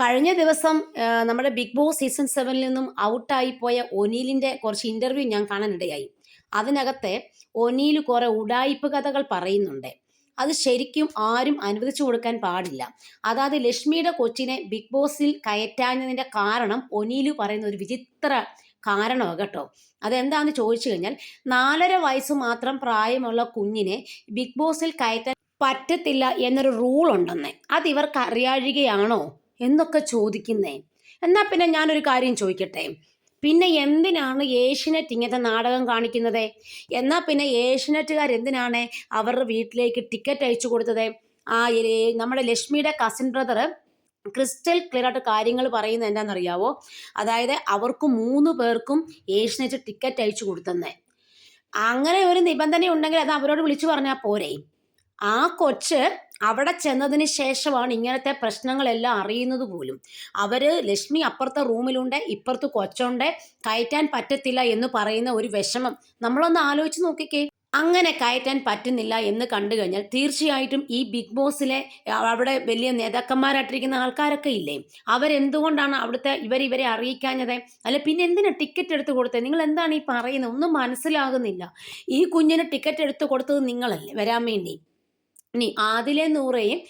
കഴിഞ്ഞ ദിവസം നമ്മുടെ ബിഗ് ബോസ് സീസൺ സെവനിൽ നിന്നും ഔട്ടായി പോയ ഒനീലിന്റെ കുറച്ച് ഇന്റർവ്യൂ ഞാൻ കാണാനിടയായി. അതിനകത്തെ ഒനീൽ കുറെ ഉടായിപ്പ് കഥകൾ പറയുന്നുണ്ട്. അത് ശരിക്കും ആരും അനുവദിച്ചു കൊടുക്കാൻ പാടില്ല. അതായത് ലക്ഷ്മിയുടെ കൊച്ചിനെ ബിഗ് ബോസിൽ കയറ്റാഞ്ഞതിന്റെ കാരണം ഒനീൽ പറയുന്ന ഒരു വിചിത്ര കാരണമാണ് കേട്ടോ. അതെന്താന്ന് ചോദിച്ചു കഴിഞ്ഞാൽ നാലര വയസ്സ് മാത്രം പ്രായമുള്ള കുഞ്ഞിനെ ബിഗ് ബോസിൽ കയറ്റാൻ പറ്റത്തില്ല എന്നൊരു റൂൾ ഉണ്ടെന്ന് അത് ഇവർക്ക് അറിയാഴികയാണോ? എന്നൊക്കെ ചോദിക്കുന്നേ. എന്നാൽ പിന്നെ ഞാനൊരു കാര്യം ചോദിക്കട്ടെ. പിന്നെ എന്തിനാണ് ഏഷ്യനെറ്റ് ഇങ്ങനത്തെ നാടകം കാണിക്കുന്നത്? എന്നാൽ പിന്നെ ഏഷ്യനെറ്റുകാർ എന്തിനാണ് അവരുടെ വീട്ടിലേക്ക് ടിക്കറ്റ് അയച്ചു കൊടുത്തത്? ആ നമ്മുടെ ലക്ഷ്മിയുടെ കസിൻ ബ്രദർ ക്രിസ്റ്റൽ ക്ലിയർ ആയിട്ട് കാര്യങ്ങൾ പറയുന്നത് എന്താണെന്നറിയാവോ? അതായത് അവർക്ക് മൂന്ന് പേർക്കും ഏഷ്യനെറ്റ് ടിക്കറ്റ് അയച്ചു കൊടുത്തന്നെ. അങ്ങനെ ഒരു നിബന്ധന ഉണ്ടെങ്കിൽ അത് അവരോട് വിളിച്ചു പറഞ്ഞാൽ പോരെ. ആ കൊച്ച് അവിടെ ചെന്നതിന് ശേഷമാണ് ഇങ്ങനത്തെ പ്രശ്നങ്ങളെല്ലാം അറിയുന്നത് പോലും. അവർ ലക്ഷ്മി അപ്പുറത്തെ റൂമിലുണ്ട് ഇപ്പുറത്ത് കൊച്ചുണ്ട് കയറ്റാൻ പറ്റത്തില്ല എന്ന് പറയുന്ന ഒരു വിഷമം നമ്മളൊന്ന് ആലോചിച്ച് നോക്കിക്കേ. അങ്ങനെ കയറ്റാൻ പറ്റുന്നില്ല എന്ന് കണ്ടു കഴിഞ്ഞാൽ തീർച്ചയായിട്ടും ഈ ബിഗ് ബോസിലെ അവിടെ വലിയ നേതാക്കന്മാരായിട്ടിരിക്കുന്ന ആൾക്കാരൊക്കെ ഇല്ലേ? അവരെന്തുകൊണ്ടാണ് അവിടുത്തെ ഇവർ ഇവരെ അറിയിക്കാഞ്ഞത്? അല്ല പിന്നെ എന്തിനാ ടിക്കറ്റ് എടുത്ത് കൊടുത്തത്? നിങ്ങൾ എന്താണ് ഈ പറയുന്നത്? ഒന്നും മനസ്സിലാകുന്നില്ല. ഈ കുഞ്ഞിന് ടിക്കറ്റ് എടുത്ത് കൊടുത്തത് നിങ്ങളല്ലേ? വരാൻ വേണ്ടി. ഇനി ആദിലെ നൂറയും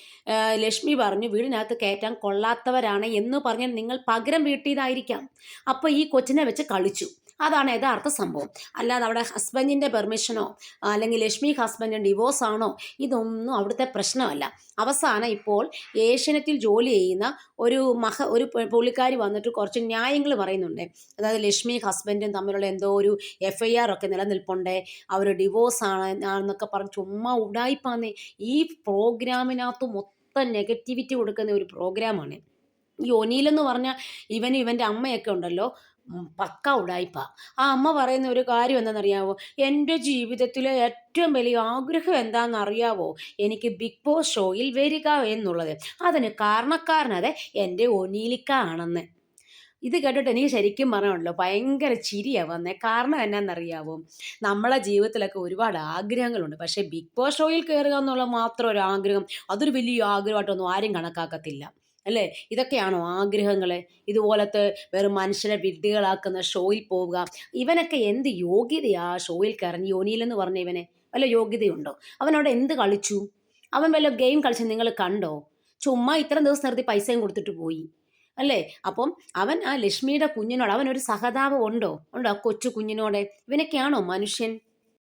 ലക്ഷ്മി പറഞ്ഞു വീടിനകത്ത് കയറ്റാൻ കൊള്ളാത്തവരാണ് എന്ന് പറഞ്ഞ് നിങ്ങൾ പകരം വീട്ടിയതായിരിക്കാം അപ്പോൾ ഈ കൊച്ചിനെ വെച്ച് കളിച്ചു. അതാണ് യഥാർത്ഥ സംഭവം. അല്ലാതെ അവിടെ ഹസ്ബൻഡിന്റെ പെർമിഷനോ അല്ലെങ്കിൽ ലക്ഷ്മി ഹസ്ബൻഡ് ഡിവോഴ്സ് ആണോ ഇതൊന്നും അവിടുത്തെ പ്രശ്നമല്ല. അവസാനം ഇപ്പോൾ ഏഷ്യനെറ്റിൽ ജോലി ചെയ്യുന്ന ഒരു മഹ ഒരു പുള്ളിക്കാരി വന്നിട്ട് കുറച്ച് ന്യായങ്ങൾ പറയുന്നുണ്ട്. അതായത് ലക്ഷ്മി ഹസ്ബൻഡും തമ്മിലുള്ള എന്തോ ഒരു എഫ് ഐ ആർ ഒക്കെ നിലനിൽപ്പുണ്ട്. അവർ ഡിവോഴ്സ് ആണ് എന്നൊക്കെ പറഞ്ഞ് ചുമ്മാ ഉടായിപ്പാന്ന്. ഈ പ്രോഗ്രാമിനകത്ത് മൊത്തം നെഗറ്റിവിറ്റി കൊടുക്കുന്ന ഒരു പ്രോഗ്രാമാണ് ഈ ഒനിയിലെന്ന് പറഞ്ഞാൽ ഇവനും ഇവന്റെ അമ്മയൊക്കെ ഉണ്ടല്ലോ. പക്ക ഉടായ്പ ആ അമ്മ പറയുന്ന ഒരു കാര്യം എന്താണെന്നറിയാവോ? എന്റെ ജീവിതത്തിലെ ഏറ്റവും വലിയ ആഗ്രഹം എന്താണെന്നറിയാവോ? എനിക്ക് ബിഗ് ബോസ് ഷോയിൽ വരിക എന്നുള്ളത്. അതിന് കാരണക്കാരനത് എന്റെ ഒനീലിക്ക ആണെന്ന് ഇത് കേട്ടിട്ട് എനിക്ക് ശരിക്കും പറഞ്ഞല്ലോ ഭയങ്കര ചിരിയാണ് വന്നേ. കാരണം എന്നാന്നറിയാവോ? നമ്മളെ ജീവിതത്തിലൊക്കെ ഒരുപാട് ആഗ്രഹങ്ങളുണ്ട്. പക്ഷേ ബിഗ് ബോസ് ഷോയിൽ കയറുക എന്നുള്ള മാത്രം ഒരു ആഗ്രഹം അതൊരു വലിയ ആഗ്രഹമായിട്ടൊന്നും ആരും കണക്കാക്കത്തില്ല. അല്ലേ? ഇതൊക്കെയാണോ ആഗ്രഹങ്ങൾ ഇതുപോലത്തെ വെറും മനുഷ്യരെ വിദ്യകളാക്കുന്ന ഷോയിൽ പോവുക. ഇവനൊക്കെ എന്ത് യോഗ്യതയാ ഷോയിൽ കയറി യോനിയിലെന്ന് പറഞ്ഞ ഇവനെ? വല്ല യോഗ്യതയുണ്ടോ? അവനവിടെ എന്ത് കളിച്ചു? അവൻ വല്ല ഗെയിം കളിച്ച് നിങ്ങൾ കണ്ടോ? ചുമ്മാ ഇത്രയും ദിവസം നിർത്തി പൈസയും കൊടുത്തിട്ട് പോയി. അല്ലേ? അപ്പം അവൻ ആ ലക്ഷ്മിയുടെ കുഞ്ഞിനോട് അവൻ ഒരു സഹതാപം ഉണ്ടോ? ഉണ്ടോ ആ കൊച്ചു കുഞ്ഞിനോടെ? ഇവനൊക്കെയാണോ മനുഷ്യൻ?